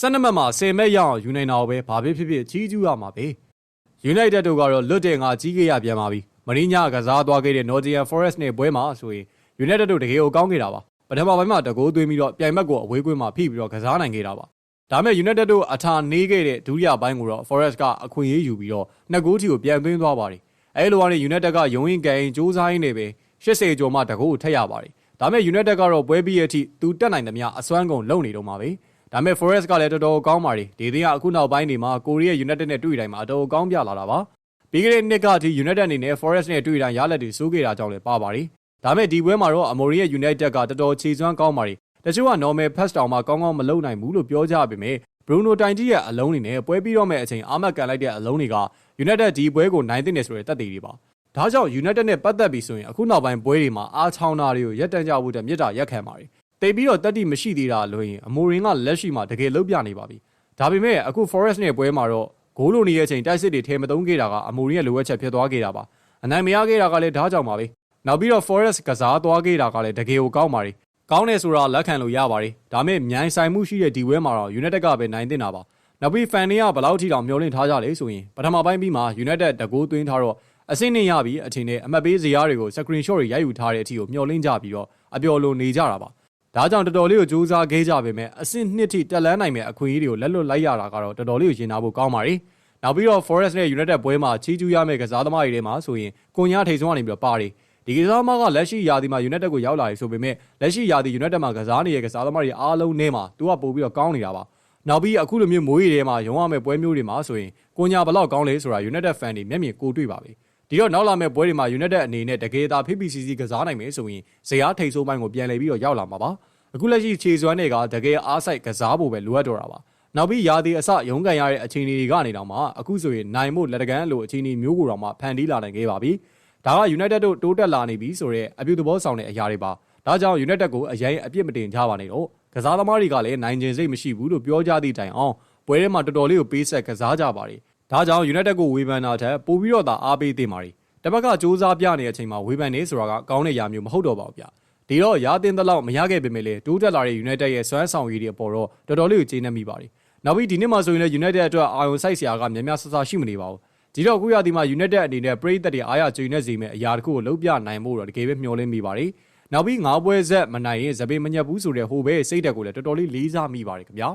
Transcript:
12မှတ်မှာ10မဲ့ရအောင်ယူနိုင်တာကိုပဲဘာဖြစ်ဖြစ်ဖြစ်ကြီးကျူးရမှာပဲ United တို့ကတော့လွတ်တဲ့ငါကြီးခဲ့ရပြန်ပါပြီမရင်းညာကစားသွားခဲ့တဲ့ Nottingham Forest နဲ့ပွဲမှာဆိုရင် United တို့တကယ်ကိုကောင်းခဲ့တာပါပထမပိုင်းမှာတကိုးသွင်းပြီးတော့ပြိုင်ဘက်ကိုအဝေးကွင်းမှာဖိပြီးတော့ကစားနိုင်ခဲ့တာပါဒါမဲ့ United တို့အထာနေခဲ့တဲ့ဒုတိယပိုင်းကိုတော့ Forest ကအခွင့်အရေးယူပြီးတော့နှစ်ဂိုးထီကိုပြန်သွင်းသွားပါတယ်အဲလိုကနေ United ကရုံးရင်ကန်စူးစမ်းရင်းနေပဲ80ကျော်မှတကိုးကိုထက်ရပါတယ်ဒါမဲ့ United ကတော့ပွဲပြီးရဲ့အထိသူတက်နိုင်သမျှအစွမ်းကုန်လုံနေတော့မှာပဲ ဒါမဲ့ Forest ကလည်းတော်တော်ကောင်းပါတယ်ဒီသင်းကအခုနောက်ပိုင်းတွေမှာကိုရီးယား United နဲ့တွေ့တိုင်းမှာအတော်ကောင်းပြလာတာပါပြီးခဲ့တဲ့နှစ်ကအထိ United အနေနဲ့ Forest နဲ့တွေ့တိုင်းရလက်တွေစိုးခဲ့တာကြောင့်လည်းပါပါတယ်ဒါမဲ့ဒီပွဲမှာတော့ Amory ရဲ့ United ကတော်တော်ခြေစွမ်းကောင်းပါတယ်တချို့က normal pass တောင်မှကောင်းကောင်းမလုပ်နိုင်ဘူးလို့ပြောကြပေမဲ့ Bruno တိုင်တီရဲ့အလုံးတွေနဲ့ပွဲပြီးတော့မဲ့အချိန်အာမတ်ကန်လိုက်တဲ့အလုံးတွေက United ဒီပွဲကိုနိုင်တဲ့နေဆိုတဲ့တက်သေးတွေပါဒါကြောင့် United နဲ့ပတ်သက်ပြီးဆိုရင်အခုနောက်ပိုင်းပွဲတွေမှာအားချောင်းတာတွေကိုရက်တန်းကြဖို့တဲ့မြစ်တာရက်ခံပါတယ် တိတ်ပြီးတော့တက်တိမရှိသေးတာလို့ရင်အမိုရင်ကလက်ရှိမှာတကယ်လုံးပြနေပါပြီဒါပေမဲ့အခု Forest နဲ့ပွဲမှာတော့ဂိုးလိုနေတဲ့အချိန်တိုက်စစ်တွေထဲမသုံးခဲ့တာကအမိုရင်ရဲ့လိုအပ်ချက်ဖြစ်သွားခဲ့တာပါအနိုင်မရခဲ့တာကလည်းဒါကြောင့်ပါပဲနောက်ပြီးတော့ Forest ကစားသွားခဲ့တာကလည်းတကယ်ကိုကောင်းပါတယ်ကောင်းတယ်ဆိုတာလက်ခံလို့ရပါတယ်ဒါပေမဲ့မြိုင်ဆိုင်မှုရှိတဲ့ဒီဝဲမှာတော့ United ကပဲနိုင်တင်တာပါနောက်ပြီး fan တွေကဘယ်လောက်ထိတောင်မျှော်လင့်ထားကြလဲဆိုရင်ပထမပိုင်းပြီးမှ United တကူသွင်းထားတော့အဆင့်နဲ့ရပြီးအထင်နဲ့အမှတ်ပေးဇယားတွေကို screen shot တွေရိုက်ယူထားတဲ့အထိကိုမျှော်လင့်ကြပြီးတော့အပျော်လိုနေကြတာပါ ဒါကြောင့်တော်တော်လေးကိုစူးစမ်းခဲ့ကြပေမဲ့အဆင့်နှစ်ထိတက်လန်းနိုင်မဲ့အခွင့်အရေးတွေကိုလက်လွတ်လိုက်ရတာကတော့တော်တော်လေးကိုရင်နာဖို့ကောင်းပါတယ်နောက်ပြီးတော့ Forest နဲ့ United ပွဲမှာချီးကျူးရမယ့်ကစားသမားတွေထဲမှာဆိုရင်ကွန်ညာထိန်ဆုံးကနေပြီးတော့ပါတယ်ဒီကစားသမားကလက်ရှိယာဒီမှာ United ကိုရောက်လာပြီဆိုပေမဲ့လက်ရှိယာဒီ United မှာကစားနေတဲ့ကစားသမားတွေအားလုံးနဲ့မှာသူကပို့ပြီးတော့ကောင်းနေတာပါနောက်ပြီးအခုလိုမျိုးမိုးရီထဲမှာရုံရမယ့်ပွဲမျိုးတွေမှာဆိုရင်ကိုညာဘလောက်ကောင်းလဲဆိုတာ United fan တွေမျက်မြင်ကိုတွေ့ပါပဲ ဒီတော့နောက်လာမယ့်ပွဲတွေမှာ United အနေနဲ့တကယ်သာ PPCC ကစားနိုင်မယ်ဆိုရင်ဇေယျထိတ်ဆိုးပိုင်းကိုပြန်လည်ပြီးတော့ရောက်လာမှာပါအခုလက်ရှိခြေစွမ်းတွေကတကယ်အားဆိုင်ကစားဖို့ပဲလိုအပ်တော့တာပါနောက်ပြီးရာသီအစရုံးကန်ရတဲ့အခြေအနေတွေကနေတော့မှအခုဆိုရင်နိုင်ဖို့လက်တကန်းလိုအခြေအနေမျိုးကိုတော့မှဖန်တီးလာနိုင်ခဲ့ပါပြီဒါက United တို့တိုးတက်လာနေပြီဆိုတော့အပြုသဘောဆောင်တဲ့အရာတွေပါဒါကြောင့် United ကိုအရင်အပြစ်မတင်ကြပါနဲ့တော့ကစားသမားတွေကလည်းနိုင်ကျင်စိတ်မရှိဘူးလို့ပြောကြသည့်တိုင်အောင်ပွဲထဲမှာတော်တော်လေးကိုပေးဆက်ကစားကြပါတယ် ဒါကြောင့် United ကိုဝေဖန်တာထက်ပိုပြီးတော့သာအားပေးသင့်ပါတယ်တစ်ဘက်ကစူးစမ်းပြနေတဲ့အချိန်မှာဝေဖန်နေဆိုတာကကောင်းတဲ့ຢာမျိုးမဟုတ်တော့ပါဘူးဗျဒီတော့ရာတင်သလောက်မရခဲ့ပေမဲ့လေတိုးတက်လာတဲ့ United ရဲ့စွမ်းဆောင်ရည်တွေအပေါ်တော့တော်တော်လေးကိုကျေနပ်မိပါတယ်နောက်ပြီးဒီနှစ်မှာဆိုရင်လည်း United အတွက်အာရုံစိုက်စရာကများများဆဆရှိမနေပါဘူးဒီတော့အခုရဒီမှာ United အနေနဲ့ပရိသတ်တွေအားရကျေနပ်စေမယ့်အရာတခုကိုလုပ်ပြနိုင်ဖို့တော့တကယ်ပဲမျှော်လင့်မိပါတယ်နောက်ပြီးငါးပွဲဆက်မနိုင်ရင်ဇပေမညက်ဘူးဆိုတဲ့ဟိုဘဲစိတ်တက်ကိုလည်းတော်တော်လေးလေးစားမိပါတယ်ခင်ဗျာ